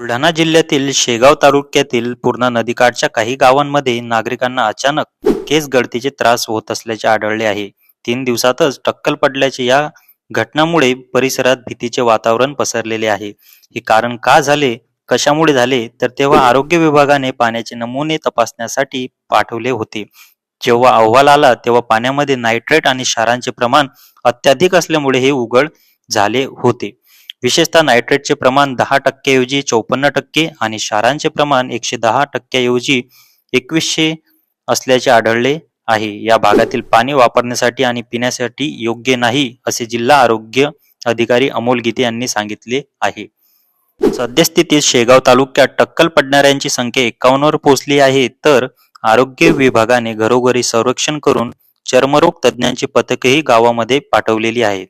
बुलढाणा जिल्ह्यातील शेगाव तालुक्यातील पूर्णा नदीकाठच्या काही गावांमध्ये नागरिकांना अचानक केस गळतीचे त्रास होत असल्याचे आढळले आहे. तीन दिवसातच टक्कल पडल्याचे या घटनामुळे परिसरात भीतीचे वातावरण पसरलेले आहे. हे कारण का झाले कशामुळे झाले तर तेव्हा आरोग्य विभागाने पाण्याचे नमुने तपासण्यासाठी पाठवले होते. जेव्हा अहवाल आला तेव्हा पाण्यामध्ये नायट्रेट आणि क्षारांचे प्रमाण अत्याधिक असल्यामुळे हे उघड झाले होते. विशेषतः नायट्रेटचे प्रमाण दहा टक्क्याऐवजी चौपन्न टक्के आणि क्षारांचे प्रमाण एकशे दहा टक्क्याऐवजी एकवीसशे असल्याचे आढळले आहे. या भागातील पाणी वापरण्यासाठी आणि पिण्यासाठी योग्य नाही असे जिल्हा आरोग्य अधिकारी अमोल गीते यांनी सांगितले आहे. सद्यस्थितीत शेगाव तालुक्यात टक्कल पडणाऱ्यांची संख्या एकावन्नवर पोहोचली आहे. तर आरोग्य विभागाने घरोघरी संरक्षण करून चर्मरोग तज्ज्ञांची पथकही गावामध्ये पाठवलेली आहेत.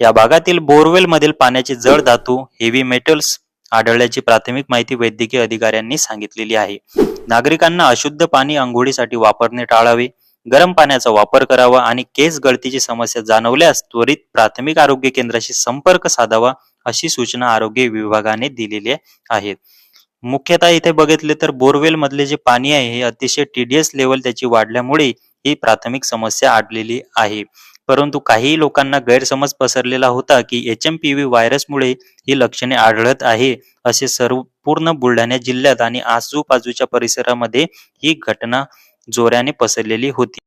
या भागातील बोरवेल मधील पाण्याचे जड धातू हेवी मेटल्स आढळल्याची प्राथमिक माहिती वैद्यकीय अधिकाऱ्यांनी सांगितलेली आहे. नागरिकांना अशुद्ध पाणी आंघोळीसाठी वापरणे टाळावे गरम पाण्याचा वापर करावा आणि केस गळतीची समस्या जाणवल्यास त्वरित प्राथमिक आरोग्य केंद्राशी संपर्क साधावा अशी सूचना आरोग्य विभागाने दिलेली आहेत मुख्यतः इथे बघितले तर बोरवेल मधले जे पाणी आहे हे अतिशय टीडीएस लेवल त्याची वाढल्यामुळे ही प्राथमिक समस्या आढळलेली आहे. परंतु काही लोकांना गैरसमज पसरलेला होता की एच एम पी व्ही व्हायरसमुळे ही लक्षणे आढळत आहे असे सर्व पूर्ण बुलढाणा जिल्ह्यात आणि आजूबाजूच्या परिसरामध्ये ही घटना जोराने पसरलेली होती.